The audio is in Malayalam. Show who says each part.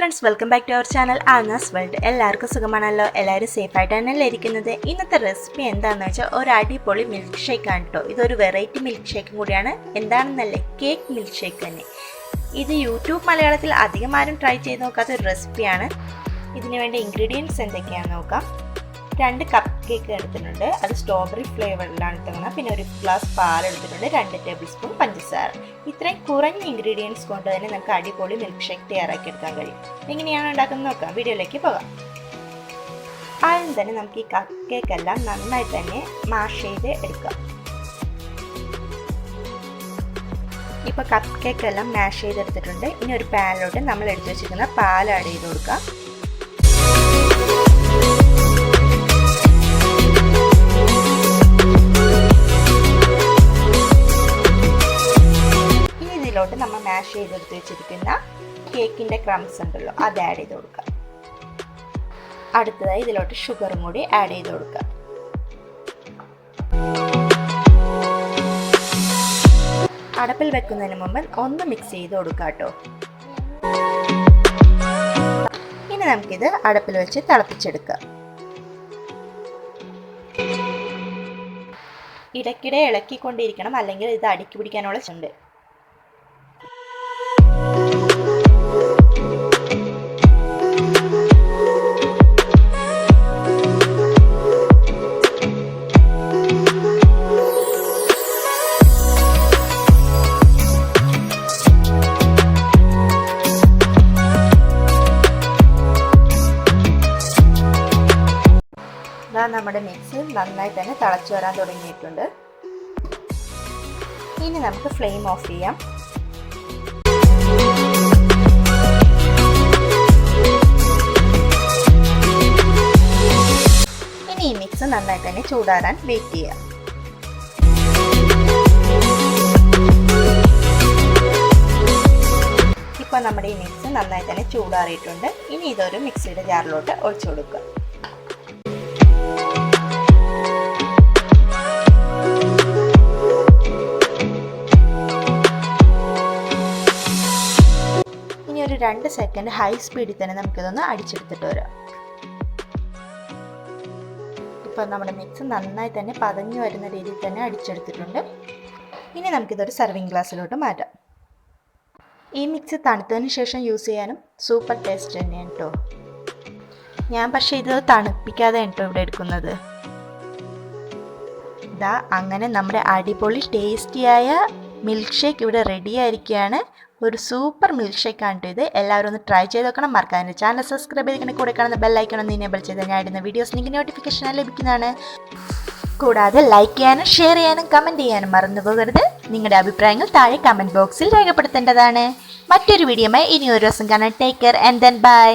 Speaker 1: Friends welcome back to our channel Anas world എല്ലാവർക്കും സുഖമാണല്ലോ? എല്ലാവരും സേഫായിട്ട് തന്നെയല്ലേ ഇരിക്കുന്നത്? ഇന്നത്തെ റെസിപ്പി എന്താണെന്ന് വെച്ചാൽ ഒരു അടിപൊളി മിൽക്ക് ഷേക്ക് ആണ് കേട്ടോ ഇതൊരു വെറൈറ്റി മിൽക്ക് ഷേക്കും കൂടിയാണ്. എന്താണെന്നല്ലേ? കേക്ക് മിൽക്ക് ഷേക്ക് തന്നെ. ഇത് യൂട്യൂബ് മലയാളത്തിൽ അധികം ആരും ട്രൈ ചെയ്ത് നോക്കാത്ത ഒരു റെസിപ്പിയാണ് ഇതിനു വേണ്ട ഇൻഗ്രീഡിയൻസ് എന്തൊക്കെയാണെന്ന് നോക്കാം. രണ്ട് കപ്പ് കേക്ക് എടുത്തിട്ടുണ്ട്. അത് സ്ട്രോബെറി ഫ്ലേവറിലാണ് എടുത്തിരുന്നത് പിന്നെ ഒരു ഗ്ലാസ് പാൽ എടുത്തിട്ടുണ്ട്. രണ്ട് ടേബിൾ സ്പൂൺ പഞ്ചസാര. ഇത്രയും കുറഞ്ഞ ഇൻഗ്രീഡിയൻസ് കൊണ്ട് തന്നെ നമുക്ക് അടിപൊളി മിൽക്ക് ഷേക്ക് തയ്യാറാക്കി എടുക്കാൻ കഴിയും. എങ്ങനെയാണ് ഉണ്ടാക്കുന്നത് നോക്കാം. വീഡിയോയിലേക്ക് പോകാം. ആദ്യം തന്നെ നമുക്ക് ഈ കപ്പ് കേക്ക് എല്ലാം നന്നായി തന്നെ മാഷ് ചെയ്ത് എടുക്കാം. ഇപ്പോൾ കപ്പ് കേക്ക് എല്ലാം മാഷ് ചെയ്തെടുത്തിട്ടുണ്ട്. ഇനി ഒരു പാനിലോട്ട് നമ്മൾ എടുത്തു വെച്ചിരിക്കുന്ന പാൽ ആഡ് ചെയ്ത് കൊടുക്കാം. ഇനി ഇതിലോട്ട് നമ്മൾ മാഷ് ചെയ്തെടുത്ത് വെച്ചിരിക്കുന്ന കേക്കിന്റെ ക്രംസ് ഉണ്ടല്ലോ അത് ആഡ് ചെയ്ത് കൊടുക്കുക. അടുത്തതായി ഇതിലോട്ട് ഷുഗറും കൂടി ആഡ് ചെയ്ത് കൊടുക്കുക. അടപ്പിൽ വെക്കുന്നതിന് മുമ്പ് ഒന്ന് മിക്സ് ചെയ്ത് കൊടുക്കാം കേട്ടോ. ഇനി നമുക്കിത് അടപ്പിൽ വെച്ച് തിളപ്പിച്ചെടുക്കാം ഇടയ്ക്കിടെ ഇളക്കിക്കൊണ്ടിരിക്കണം അല്ലെങ്കിൽ ഇത് അടുക്കി പിടിക്കാനുള്ള ചുണ്ട് നമ്മുടെ മിക്സ് നന്നായി തന്നെ തിളച്ചു വരാൻ തുടങ്ങിയിട്ടുണ്ട്. ഇനി നമുക്ക് ഫ്ലെയിം ഓഫ് ചെയ്യാം. ഇനി ഈ മിക്സ് നന്നായി തന്നെ ചൂടാറാൻ വെയിറ്റ് ചെയ്യാം. ഇപ്പോൾ നമ്മുടെ ഈ മിക്സ് നന്നായി തന്നെ ചൂടാറിയിട്ടുണ്ട്. ഇനി ഇതൊരു മിക്സിയുടെ ജാറിലോട്ട് ഒഴിച്ചു കൊടുക്കുക. രണ്ട് സെക്കൻഡ് ഹൈ സ്പീഡിൽ തന്നെ നമുക്കിതൊന്ന് അടിച്ചെടുത്തിട്ട് വരാം. ഇപ്പോൾ നമ്മുടെ മിക്സ് നന്നായി തന്നെ പതഞ്ഞു വരുന്ന രീതിയിൽ തന്നെ അടിച്ചെടുത്തിട്ടുണ്ട്. ഇനി നമുക്കിതൊരു സെർവിങ് ഗ്ലാസ്സിലോട്ട് മാറ്റാം. ഈ മിക്സ് തണുത്തതിന് ശേഷം യൂസ് ചെയ്യാനും സൂപ്പർ ടേസ്റ്റ് തന്നെയാണ് കേട്ടോ ഞാൻ പക്ഷേ ഇത് തണുപ്പിക്കാതെ കേട്ടോ ഇവിടെ എടുക്കുന്നത്. ഇതാ അങ്ങനെ നമ്മുടെ അടിപൊളി ടേസ്റ്റിയായ മിൽക്ക് ഷേക്ക് ഇവിടെ റെഡി ആയിരിക്കുകയാണ്. ഒരു സൂപ്പർ മിൽക്ക് ഷേക്ക് ആണ് ഇത്. എല്ലാവരും ഒന്ന് ട്രൈ ചെയ്ത് നോക്കണം. മറക്കാതെ ചാനൽ സബ്സ്ക്രൈബ് ചെയ്തിട്ട് കൂടെ കാണുന്ന ബെല്ലൈക്കൺ ഒന്ന് ഇനേബിൾ ചെയ്ത് ഞാൻ ഇടുന്ന വീഡിയോസ് നിങ്ങൾക്ക് നോട്ടിഫിക്കേഷൻ ലഭിക്കുന്നതാണ്. കൂടാതെ ലൈക്ക് ചെയ്യാനും ഷെയർ ചെയ്യാനും കമന്റ് ചെയ്യാനും മറന്നു പോകരുത്. നിങ്ങളുടെ അഭിപ്രായങ്ങൾ താഴെ കമന്റ് ബോക്സിൽ രേഖപ്പെടുത്തേണ്ടതാണ്. മറ്റൊരു വീഡിയോമായി ഇനി ഒരു ദിവസം കാണാൻ take care and then bye